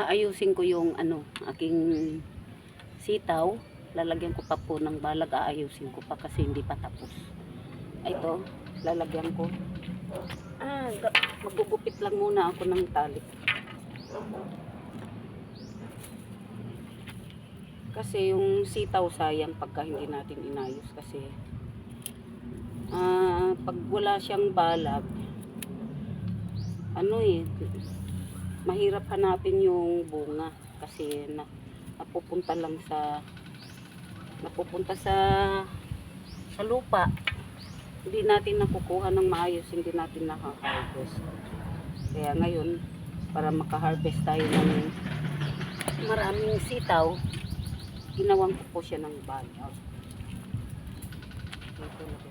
aayusin ko yung ano, aking sitaw. Lalagyan ko pa po ng balag, aayusin ko pa kasi hindi pa tapos. Ito, lalagyan ko. Ah, magugupit lang muna ako ng tali. Kasi yung sitaw sayang pagka hindi natin inayos kasi ah pag wala siyang balag ano eh mahirap hanapin yung bunga kasi na, napupunta lang sa napupunta sa sa lupa. Hindi natin nakukuha ng maayos hindi natin nakaharvest. Kaya ngayon para makaharvest tayo ng maraming sitaw ginawang ko po siya ng balag ito na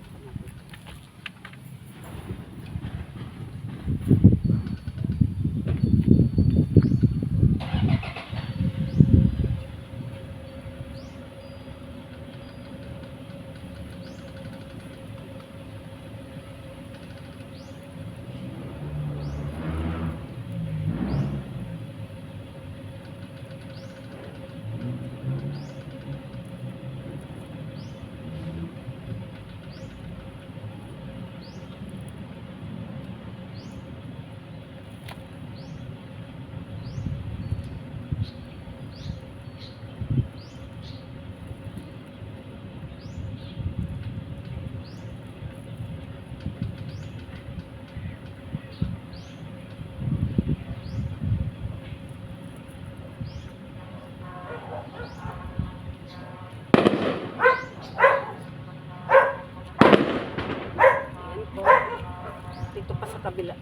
sa kabila.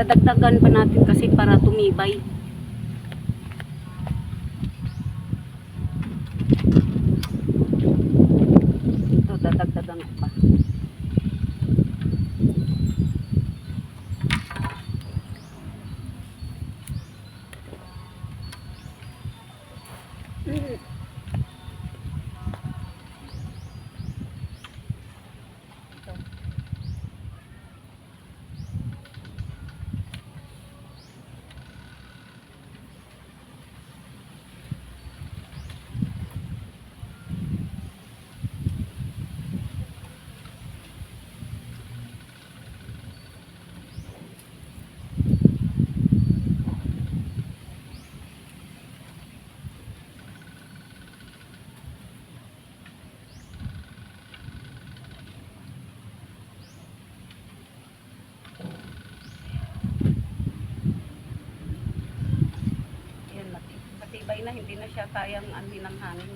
Dadagdagan pa natin kasi para tumibay. Ito, dadagdagan pa. Mm. Ito. Yan, mati- matibay na, hindi na siya kayang anin ng hangin.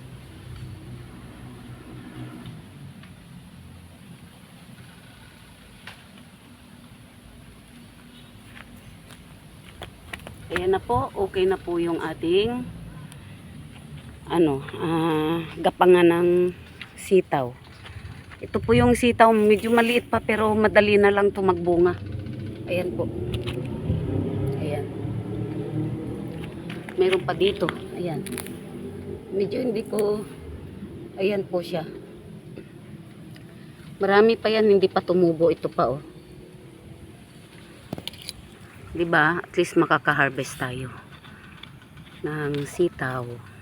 Ayan na po, okay na po yung ating ano, ah, gapangan ng sitaw. Ito po yung sitaw, medyo maliit pa pero madali na lang ito magbunga. Ayan po. Ayan. Meron pa dito. Ayan. Medyo hindi ko... Ayan po siya. Marami pa yan, hindi pa tumubo. Ito pa oh. 'Di ba? At least makaka-harvest tayo ng sitaw.